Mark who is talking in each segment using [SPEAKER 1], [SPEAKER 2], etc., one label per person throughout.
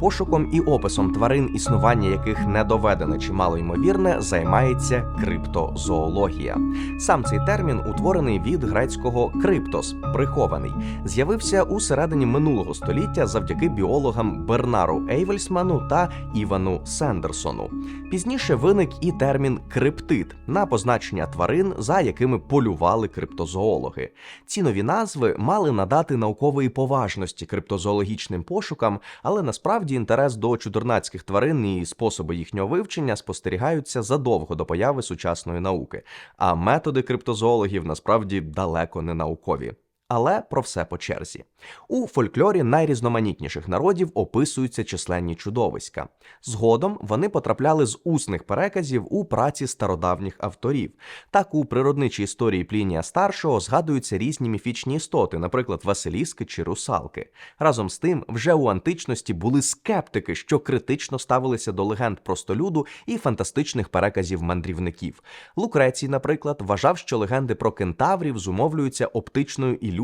[SPEAKER 1] Пошуком і описом тварин, існування яких не доведене чи малоймовірне, займається криптозоологія. Сам цей термін утворений від грецького криптос прихований. З'явився у середині минулого століття завдяки біологам Бернару Ейвельсману та Івану Сендерсону. Пізніше виник і термін криптид на позначення тварин, за якими полювали криптозоологи. Ці нові назви мали надати наукової поважності криптозоологічним пошукам, але насправді інтерес до чудернацьких тварин і способи їхнього вивчення спостерігаються задовго до появи сучасної науки. А методи криптозоологів насправді далеко не наукові. Але про все по черзі. У фольклорі найрізноманітніших народів описуються численні чудовиська. Згодом вони потрапляли з усних переказів у праці стародавніх авторів. Так у природничій історії Плінія старшого згадуються різні міфічні істоти, наприклад, Василіски чи русалки. Разом з тим, вже у античності були скептики, що критично ставилися до легенд простолюду і фантастичних переказів мандрівників. Лукрецій, наприклад, вважав, що легенди про кентаврів зумовлюються оптичною ілюзією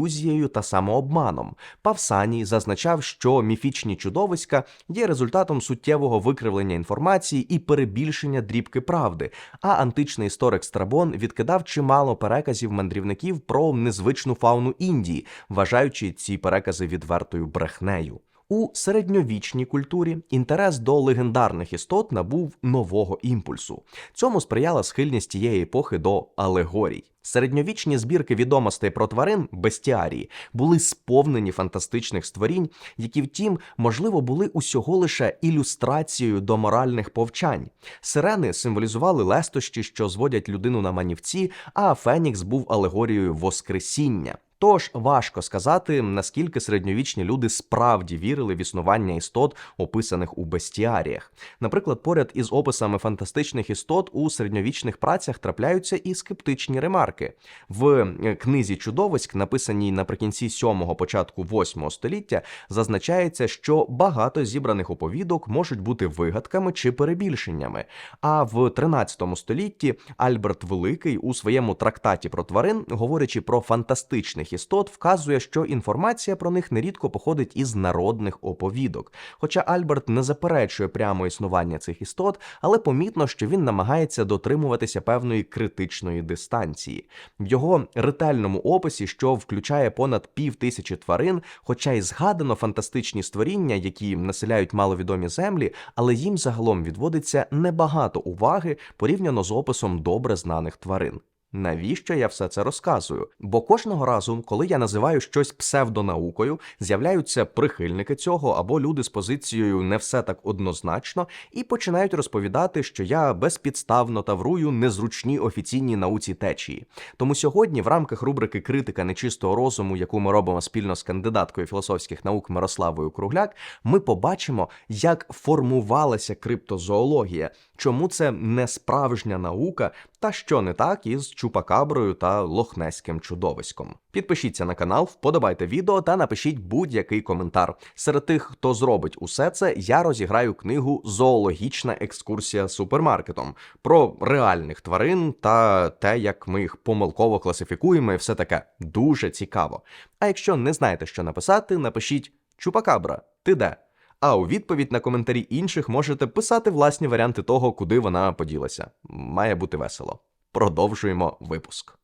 [SPEAKER 1] та самообманом. Павсаній зазначав, що міфічні чудовиська є результатом суттєвого викривлення інформації і перебільшення дрібки правди. А античний історик Страбон відкидав чимало переказів мандрівників про незвичну фауну Індії, вважаючи ці перекази відвертою брехнею. У середньовічній культурі інтерес до легендарних істот набув нового імпульсу. Цьому сприяла схильність тієї епохи до алегорій. Середньовічні збірки відомостей про тварин бестіарії були сповнені фантастичних створінь, які, втім, можливо, були усього лише ілюстрацією до моральних повчань. Сирени символізували лестощі, що зводять людину на манівці, а Фенікс був алегорією Воскресіння. Тож важко сказати, наскільки середньовічні люди справді вірили в існування істот, описаних у бестіаріях. Наприклад, поряд із описами фантастичних істот у середньовічних працях трапляються і скептичні ремарки. В е, книзі чудовиськ, написаній наприкінці 7-го, початку 8-го століття, зазначається, що багато зібраних оповідок можуть бути вигадками чи перебільшеннями. А в 13 столітті Альберт Великий у своєму трактаті про тварин, говорячи про фантастичних істот, вказує, що інформація про них нерідко походить із народних оповідок. Хоча Альберт не заперечує прямо існування цих істот, але помітно, що він намагається дотримуватися певної критичної дистанції. В його ретельному описі, що включає понад пів тисячі тварин, хоча й згадано фантастичні створіння, які населяють маловідомі землі, але їм загалом відводиться небагато уваги порівняно з описом добре знаних тварин. Навіщо я все це розказую? Бо кожного разу, коли я називаю щось псевдонаукою, з'являються прихильники цього або люди з позицією не все так однозначно і починають розповідати, що я безпідставно таврую незручні офіційні науці течії. Тому сьогодні, в рамках рубрики Критика нечистого розуму, яку ми робимо спільно з кандидаткою філософських наук Мирославою Кругляк, ми побачимо, як формувалася криптозоологія, чому це не справжня наука, та що не так із чупакаброю та лохнеським чудовиськом. Підпишіться на канал, вподобайте відео та напишіть будь-який коментар. Серед тих, хто зробить усе це, я розіграю книгу Зоологічна екскурсія супермаркетом про реальних тварин та те, як ми їх помилково класифікуємо, і все таке дуже цікаво. А якщо не знаєте, що написати, напишіть Чупакабра, ти де? А у відповідь на коментарі інших можете писати власні варіанти того, куди вона поділася. Має бути весело. Продовжуємо випуск.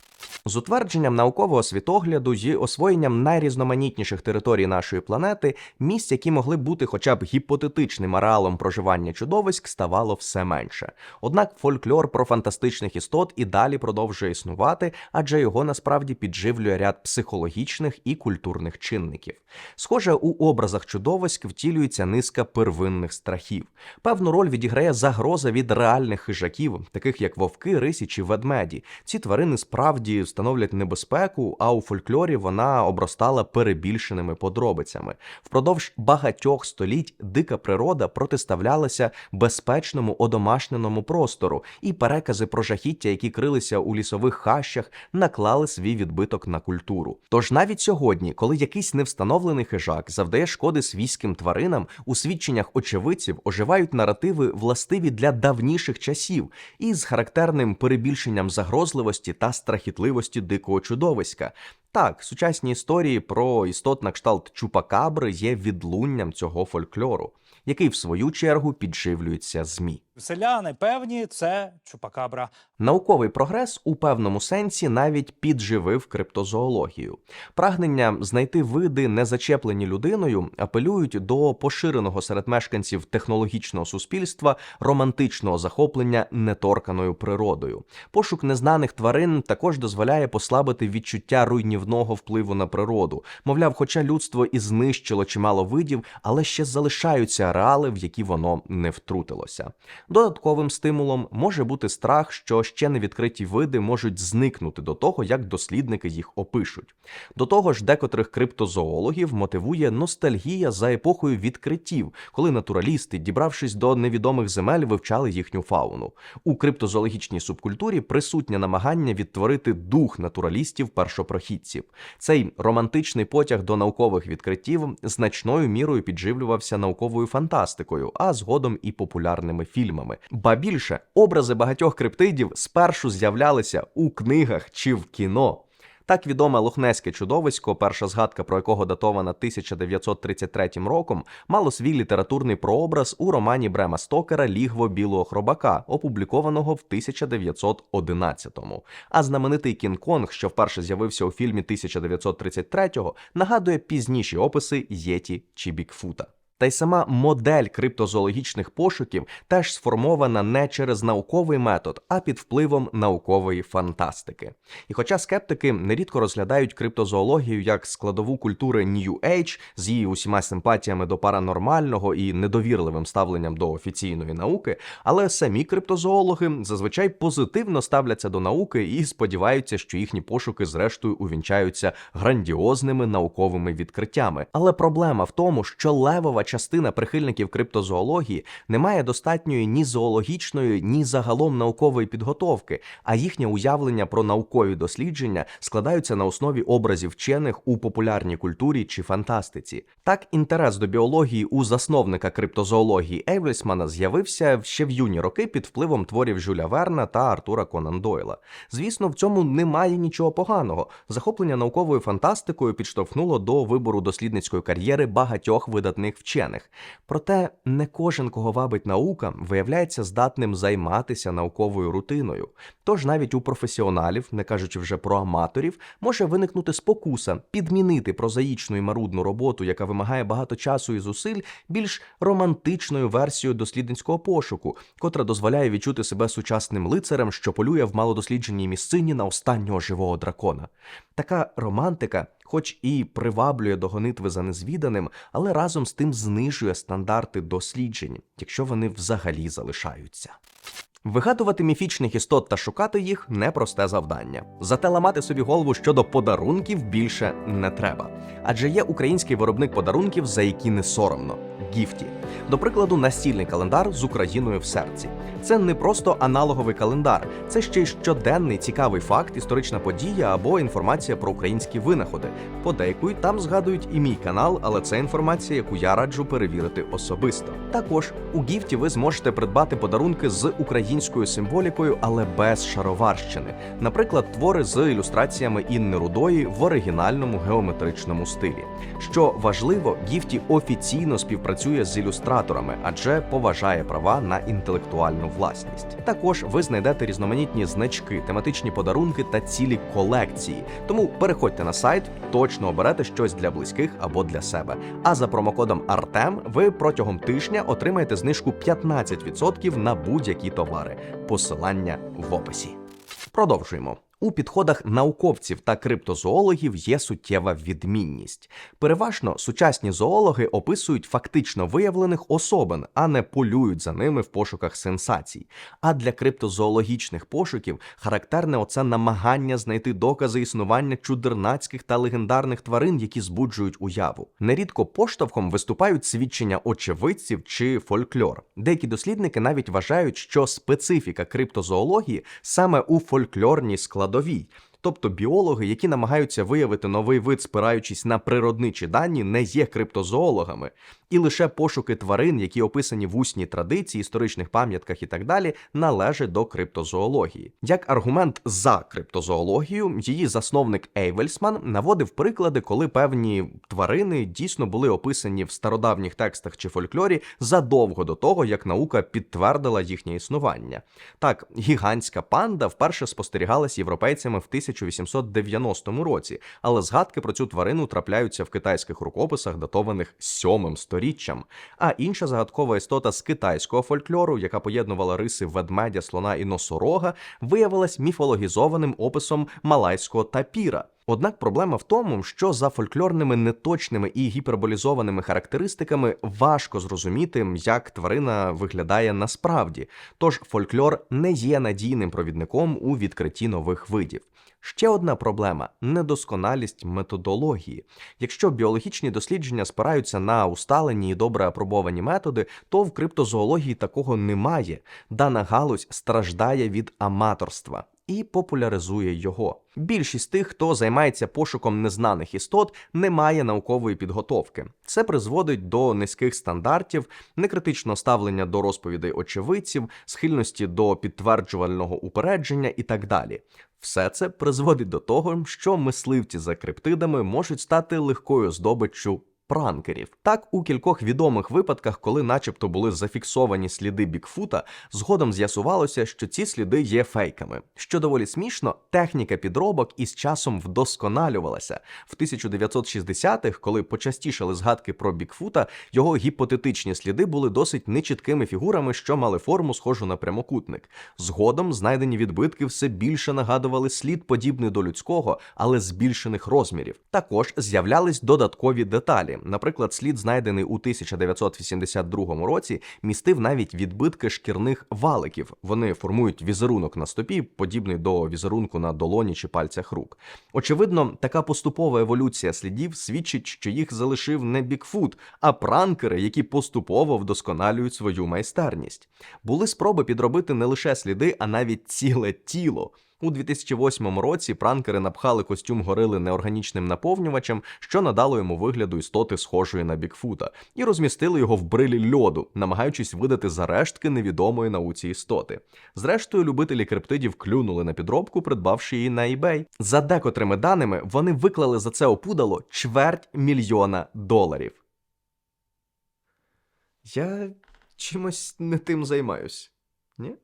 [SPEAKER 1] З утвердженням наукового світогляду і освоєнням найрізноманітніших територій нашої планети місць, які могли бути хоча б гіпотетичним ареалом проживання чудовиськ, ставало все менше. Однак фольклор про фантастичних істот і далі продовжує існувати, адже його насправді підживлює ряд психологічних і культурних чинників. Схоже, у образах чудовиськ втілюється низка первинних страхів. Певну роль відіграє загроза від реальних хижаків, таких як вовки, рисі чи ведмеді. Ці тварини справді становлять небезпеку, а у фольклорі вона обростала перебільшеними подробицями. Впродовж багатьох століть дика природа протиставлялася безпечному одомашненому простору, і перекази про жахіття, які крилися у лісових хащах, наклали свій відбиток на культуру. Тож навіть сьогодні, коли якийсь невстановлений хижак завдає шкоди свійським тваринам, у свідченнях очевидців оживають наративи властиві для давніших часів, із характерним перебільшенням загрозливості та страхітливості дикого чудовиська. Так, сучасні історії про істот на кшталт чупакабри є відлунням цього фольклору. який в свою чергу підживлюється змі.
[SPEAKER 2] Селяни певні, це чупакабра.
[SPEAKER 1] Науковий прогрес у певному сенсі навіть підживив криптозоологію. Прагнення знайти види, не зачеплені людиною, апелюють до поширеного серед мешканців технологічного суспільства романтичного захоплення неторканою природою. Пошук незнаних тварин також дозволяє послабити відчуття руйнівного впливу на природу. Мовляв, хоча людство і знищило чимало видів, але ще залишаються ареали, в які воно не втрутилося. Додатковим стимулом може бути страх, що ще не відкриті види можуть зникнути до того, як дослідники їх опишуть. До того ж, декотрих криптозоологів мотивує ностальгія за епохою відкриттів, коли натуралісти, дібравшись до невідомих земель, вивчали їхню фауну. У криптозоологічній субкультурі присутнє намагання відтворити дух натуралістів-першопрохідців. Цей романтичний потяг до наукових відкриттів значною мірою підживлювався науковою фантастикою, а згодом і популярними фільмами. Ба більше образи багатьох криптидів спершу з'являлися у книгах чи в кіно. Так відоме лохнеське чудовисько, перша згадка про якого датована 1933 роком, мало свій літературний прообраз у романі Брема Стокера Лігво білого хробака, опублікованого в 1911-му. А знаменитий Кінг-Конг, що вперше з'явився у фільмі 1933-го, нагадує пізніші описи Єті чи Бікфута. Та й сама модель криптозоологічних пошуків теж сформована не через науковий метод, а під впливом наукової фантастики. І хоча скептики нерідко розглядають криптозоологію як складову культури New Age з її усіма симпатіями до паранормального і недовірливим ставленням до офіційної науки, але самі криптозоологи зазвичай позитивно ставляться до науки і сподіваються, що їхні пошуки зрештою увінчаються грандіозними науковими відкриттями. Але проблема в тому, що левова частина прихильників криптозоології не має достатньої ні зоологічної, ні загалом наукової підготовки, а їхнє уявлення про наукові дослідження складаються на основі образів вчених у популярній культурі чи фантастиці. Так, інтерес до біології у засновника криптозоології Ейвлісмана з'явився ще в юні роки під впливом творів Жюля Верна та Артура Конан Дойла. Звісно, в цьому немає нічого поганого. Захоплення науковою фантастикою підштовхнуло до вибору дослідницької кар'єри багатьох видатних вчених. Проте не кожен, кого вабить наука, виявляється здатним займатися науковою рутиною. Тож навіть у професіоналів, не кажучи вже про аматорів, може виникнути спокуса підмінити прозаїчну і марудну роботу, яка вимагає багато часу і зусиль, більш романтичною версією дослідницького пошуку, котра дозволяє відчути себе сучасним лицарем, що полює в малодослідженій місцині на останнього живого дракона. Така романтика хоч і приваблює до гонитви за незвіданим, але разом з тим знижує стандарти досліджень, якщо вони взагалі залишаються. Вигадувати міфічних істот та шукати їх непросте завдання. Зате ламати собі голову щодо подарунків більше не треба. Адже є український виробник подарунків, за які не соромно гіфті. До прикладу, настільний календар з Україною в серці. Це не просто аналоговий календар, це ще й щоденний цікавий факт, історична подія або інформація про українські винаходи. Подейкують там згадують і мій канал, але це інформація, яку я раджу перевірити особисто. Також у гіфті ви зможете придбати подарунки з українською символікою, але без шароварщини. Наприклад, твори з ілюстраціями Інни Рудої в оригінальному геометричному стилі. Що важливо, гіфті офіційно співпрацює з ілюстраторами, адже поважає права на інтелектуальну власність. Також ви знайдете різноманітні значки, тематичні подарунки та цілі колекції. Тому переходьте на сайт, точно оберете щось для близьких або для себе. А за промокодом Артем ви протягом тижня отримаєте знижку 15% на будь-які товари. Посилання в описі. Продовжуємо. У підходах науковців та криптозоологів є суттєва відмінність. Переважно сучасні зоологи описують фактично виявлених особин, а не полюють за ними в пошуках сенсацій. А для криптозоологічних пошуків характерне оце намагання знайти докази існування чудернацьких та легендарних тварин, які збуджують уяву. Нерідко поштовхом виступають свідчення очевидців чи фольклор. Деякі дослідники навіть вважають, що специфіка криптозоології саме у фольклорній rodovia. Тобто біологи, які намагаються виявити новий вид, спираючись на природничі дані, не є криптозоологами. І лише пошуки тварин, які описані в усній традиції, історичних пам'ятках і так далі, належать до криптозоології. Як аргумент за криптозоологію, її засновник Ейвельсман наводив приклади, коли певні тварини дійсно були описані в стародавніх текстах чи фольклорі задовго до того, як наука підтвердила їхнє існування. Так, гігантська панда вперше спостерігалась європейцями в 1890 році, але згадки про цю тварину трапляються в китайських рукописах, датованих сьомим сторіччям. А інша загадкова істота з китайського фольклору, яка поєднувала риси ведмедя, слона і носорога, виявилась міфологізованим описом малайського тапіра. Однак проблема в тому, що за фольклорними неточними і гіперболізованими характеристиками важко зрозуміти, як тварина виглядає насправді. Тож фольклор не є надійним провідником у відкритті нових видів. Ще одна проблема недосконалість методології. Якщо біологічні дослідження спираються на усталені і добре апробовані методи, то в криптозоології такого немає. Дана галузь страждає від аматорства і популяризує його. Більшість тих, хто займається пошуком незнаних істот, не має наукової підготовки. Це призводить до низьких стандартів, некритичного ставлення до розповідей очевидців, схильності до підтверджувального упередження і так далі. Все це призводить до того, що мисливці за криптидами можуть стати легкою здобиччю пранкерів. Так, у кількох відомих випадках, коли начебто були зафіксовані сліди Бікфута, згодом з'ясувалося, що ці сліди є фейками. Що доволі смішно, техніка підробок із часом вдосконалювалася. В 1960-х, коли почастішали згадки про Бікфута, його гіпотетичні сліди були досить нечіткими фігурами, що мали форму схожу на прямокутник. Згодом знайдені відбитки все більше нагадували слід подібний до людського, але збільшених розмірів. Також з'являлись додаткові деталі. Наприклад, слід, знайдений у 1982 році, містив навіть відбитки шкірних валиків. Вони формують візерунок на стопі, подібний до візерунку на долоні чи пальцях рук. Очевидно, така поступова еволюція слідів свідчить, що їх залишив не Бікфут, а пранкери, які поступово вдосконалюють свою майстерність. Були спроби підробити не лише сліди, а навіть ціле тіло. У 2008 році пранкери напхали костюм горили неорганічним наповнювачем, що надало йому вигляду істоти схожої на Бікфута, і розмістили його в брилі льоду, намагаючись видати за рештки невідомої науці істоти. Зрештою, любителі криптидів клюнули на підробку, придбавши її на eBay. За декотрими даними, вони виклали за це опудало чверть мільйона доларів. Я чимось не тим займаюсь, ні?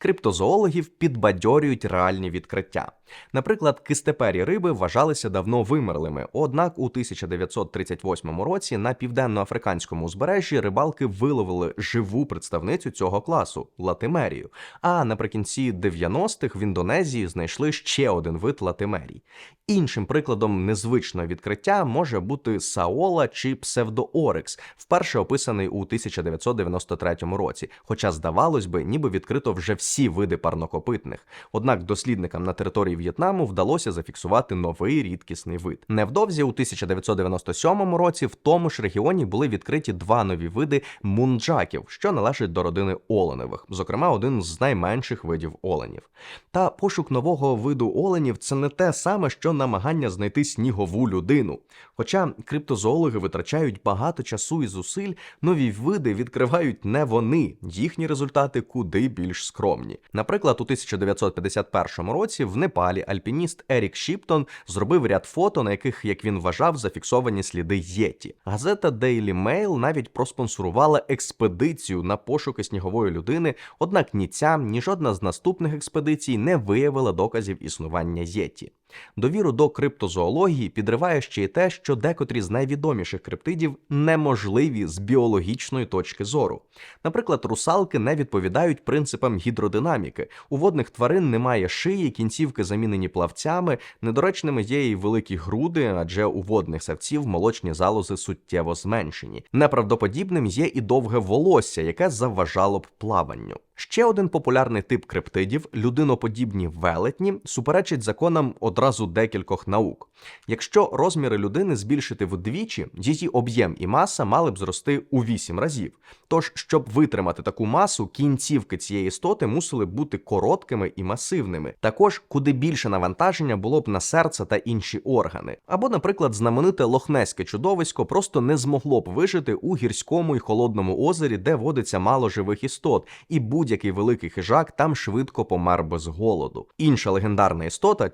[SPEAKER 1] Криптозоологів підбадьорюють реальні відкриття. Наприклад, кистепері риби вважалися давно вимерлими. Однак у 1938 році на південноафриканському узбережжі рибалки виловили живу представницю цього класу латимерію. А наприкінці 90-х в Індонезії знайшли ще один вид латимерій. Іншим прикладом незвичного відкриття може бути саола чи псевдоорекс, вперше описаний у 1993 році. Хоча, здавалось би, ніби відкрито вже всі види парнокопитних. Однак дослідникам на території В'єтнаму вдалося зафіксувати новий рідкісний вид. Невдовзі у 1997 році в тому ж регіоні були відкриті два нові види мунджаків, що належать до родини оленевих, зокрема, один з найменших видів оленів. Та пошук нового виду оленів це не те саме, що намагання знайти снігову людину. Хоча криптозоологи витрачають багато часу і зусиль, нові види відкривають не вони, їхні результати куди більш скромні. Наприклад, у 1951 році в Непалі альпініст Ерік Шіптон зробив ряд фото, на яких, як він вважав, зафіксовані сліди Єті. Газета Daily Mail навіть проспонсорувала експедицію на пошуки снігової людини, однак ні ця, ні жодна з наступних експедицій не виявила доказів існування Єті. Довіру до криптозоології підриває ще й те, що декотрі з найвідоміших криптидів неможливі з біологічної точки зору. Наприклад, русалки не відповідають принципам гідродинаміки. У водних тварин немає шиї, кінцівки замінені плавцями, недоречними є і великі груди, адже у водних савців молочні залози суттєво зменшені. Неправдоподібним є і довге волосся, яке заважало б плаванню. Ще один популярний тип криптидів людиноподібні велетні суперечить законам одразу декількох наук. Якщо розміри людини збільшити вдвічі, її об'єм і маса мали б зрости у 8 разів. Тож, щоб витримати таку масу, кінцівки цієї істоти мусили бути короткими і масивними. Також куди більше навантаження було б на серце та інші органи. Або, наприклад, знамените лохнеське чудовисько просто не змогло б вижити у гірському і холодному озері, де водиться мало живих істот, і будь-який великий хижак там швидко помер без голоду. Інша легендарна істота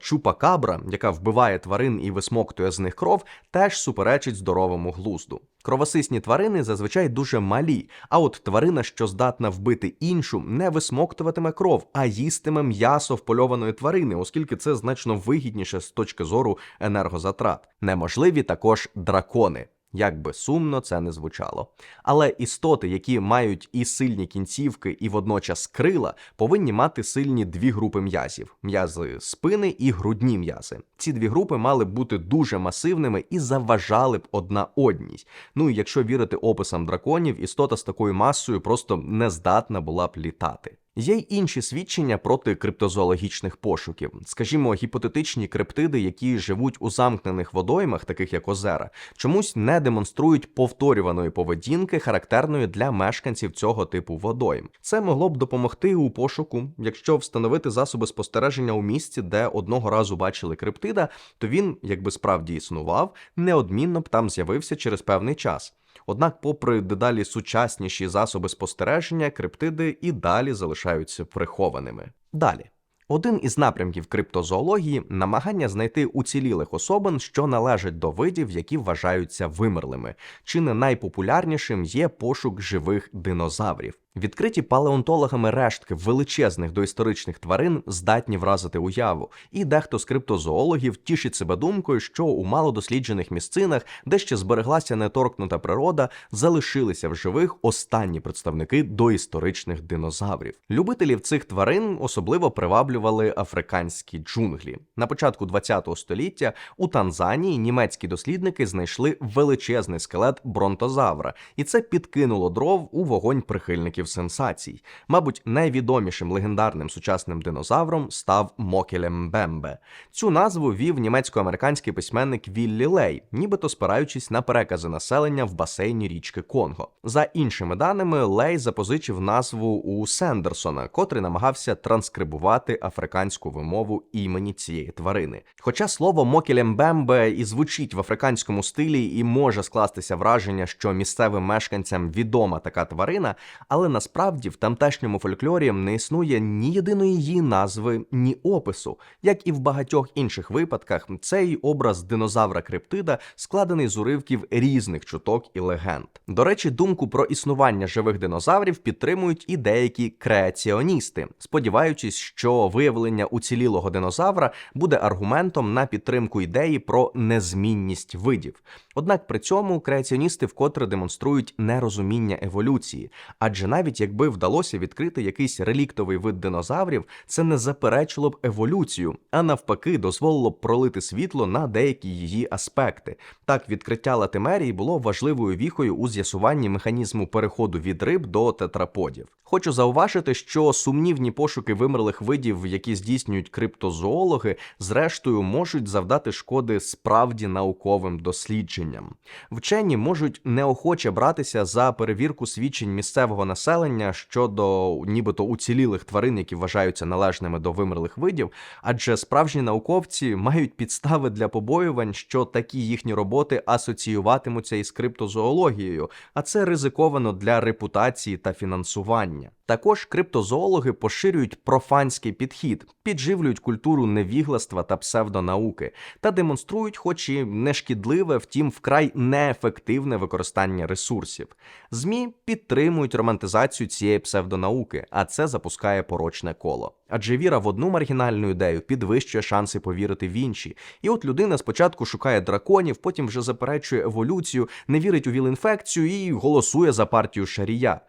[SPEAKER 1] чупакабра, яка вбиває тварин і висмоктує з них кров, теж суперечить здоровому глузду. Кровосисні тварини зазвичай дуже малі, а от тварина, що здатна вбити іншу, не висмоктуватиме кров, а їстиме м'ясо впольованої тварини, оскільки це значно вигідніше з точки зору енергозатрат. Неможливі також дракони. Як би сумно це не звучало. Але істоти, які мають і сильні кінцівки, і водночас крила, повинні мати сильні дві групи м'язів: м'язи спини і грудні м'язи. Ці дві групи мали б бути дуже масивними і заважали б одна одній. Ну і якщо вірити описам драконів, істота з такою масою просто не здатна була б літати. Є й інші свідчення проти криптозоологічних пошуків, скажімо, гіпотетичні криптиди, які живуть у замкнених водоймах, таких як озера, чомусь не демонструють повторюваної поведінки, характерної для мешканців цього типу водойм. Це могло б допомогти у пошуку, якщо встановити засоби спостереження у місці, де одного разу бачили криптида, то він, якби справді існував, неодмінно б там з'явився через певний час. Однак, попри дедалі сучасніші засоби спостереження, криптиди і далі залишаються прихованими. Далі. Один із напрямків криптозоології намагання знайти уцілілих особин, що належать до видів, які вважаються вимерлими. Чи не найпопулярнішим є пошук живих динозаврів. Відкриті палеонтологами рештки величезних доісторичних тварин здатні вразити уяву, і дехто з криптозоологів тішить себе думкою, що у малодосліджених місцинах, де ще збереглася неторкнута природа, залишилися в живих останні представники доісторичних динозаврів. Любителів цих тварин особливо приваблювали африканські джунглі. На початку ХХ століття у Танзанії німецькі дослідники знайшли величезний скелет бронтозавра, і це підкинуло дров у вогонь прихильників сенсацій. Мабуть, найвідомішим легендарним сучасним динозавром став Мокелем Бембе. Цю назву вів німецько-американський письменник Віллі Лей, нібито спираючись на перекази населення в басейні річки Конго. За іншими даними, Лей запозичив назву у Сендерсона, котрий намагався транскрибувати африканську вимову імені цієї тварини. Хоча слово Мокелем Бембе і звучить в африканському стилі і може скластися враження, що місцевим мешканцям відома така тварина, але насправді в тамтешньому фольклорі не існує ні єдиної її назви, ні опису. Як і в багатьох інших випадках, цей образ динозавра криптида складений з уривків різних чуток і легенд. До речі, думку про існування живих динозаврів підтримують і деякі креаціоністи, сподіваючись, що виявлення уцілілого динозавра буде аргументом на підтримку ідеї про незмінність видів. Однак при цьому креаціоністи вкотре демонструють нерозуміння еволюції, адже навіть якби вдалося відкрити якийсь реліктовий вид динозаврів, це не заперечило б еволюцію, а навпаки, дозволило б пролити світло на деякі її аспекти. Так, відкриття латимерії було важливою віхою у з'ясуванні механізму переходу від риб до тетраподів. Хочу зауважити, що сумнівні пошуки вимерлих видів, які здійснюють криптозоологи, зрештою можуть завдати шкоди справді науковим дослідженням. Вчені можуть неохоче братися за перевірку свідчень місцевого населення щодо нібито уцілілих тварин, які вважаються належними до вимерлих видів, адже справжні науковці мають підстави для побоювань, що такі їхні роботи асоціюватимуться із криптозоологією, а це ризиковано для репутації та фінансування. Також криптозоологи поширюють профанський підхід, підживлюють культуру невігластва та псевдонауки та демонструють, хоч і нешкідливе, втім вкрай неефективне використання ресурсів. ЗМІ підтримують романтизацію цієї псевдонауки, а це запускає порочне коло. Адже віра в одну маргінальну ідею підвищує шанси повірити в інші. І от людина спочатку шукає драконів, потім вже заперечує еволюцію, не вірить у віл-інфекцію і голосує за партію Шарія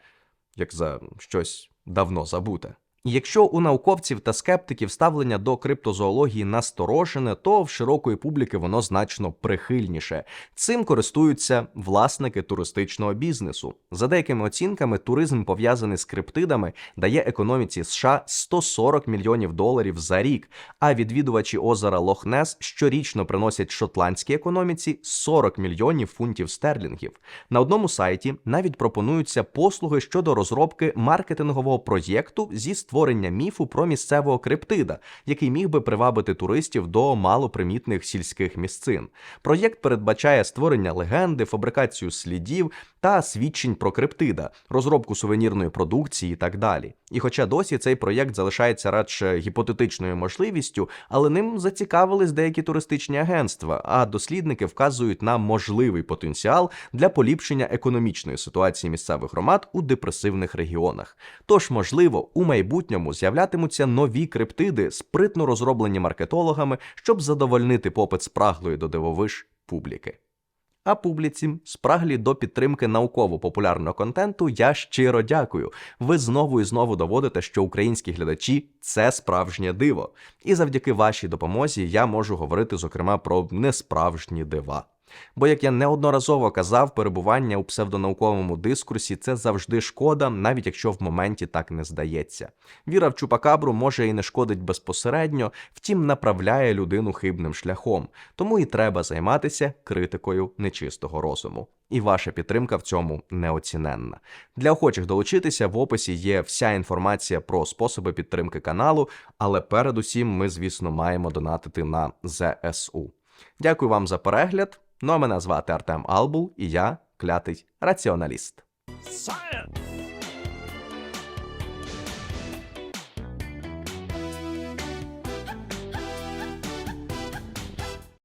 [SPEAKER 1] як за щось давно забуте. Якщо у науковців та скептиків ставлення до криптозоології насторожене, то в широкої публіки воно значно прихильніше. Цим користуються власники туристичного бізнесу. За деякими оцінками, туризм пов'язаний з криптидами дає економіці США 140 мільйонів доларів за рік. А відвідувачі озера Лохнес щорічно приносять шотландській економіці 40 мільйонів фунтів стерлінгів. На одному сайті навіть пропонуються послуги щодо розробки маркетингового проєкту зі створення міфу про місцевого криптида, який міг би привабити туристів до малопримітних сільських місцин. Проєкт передбачає створення легенди, фабрикацію слідів та свідчень про криптида, розробку сувенірної продукції і так далі. І хоча досі цей проєкт залишається радше гіпотетичною можливістю, але ним зацікавились деякі туристичні агентства, а дослідники вказують на можливий потенціал для поліпшення економічної ситуації місцевих громад у депресивних регіонах. Тож, можливо, у майбутньому з'являтимуться нові криптиди, спритно розроблені маркетологами, щоб задовольнити попит спраглої до дивовиж публіки. А публіці, спраглі до підтримки науково-популярного контенту, я щиро дякую. Ви знову і знову доводите, що українські глядачі це справжнє диво. І завдяки вашій допомозі я можу говорити, зокрема, про несправжні дива. Бо, як я неодноразово казав, перебування у псевдонауковому дискурсі це завжди шкода, навіть якщо в моменті так не здається. Віра в чупакабру може і не шкодить безпосередньо, втім направляє людину хибним шляхом, тому і треба займатися критикою нечистого розуму. І ваша підтримка в цьому неоціненна. Для охочих долучитися в описі є вся інформація про способи підтримки каналу, але передусім ми, звісно, маємо донатити на ЗСУ. Дякую вам за перегляд. Ну а мене звати Артем Албул, і я клятий раціоналіст.
[SPEAKER 2] Science!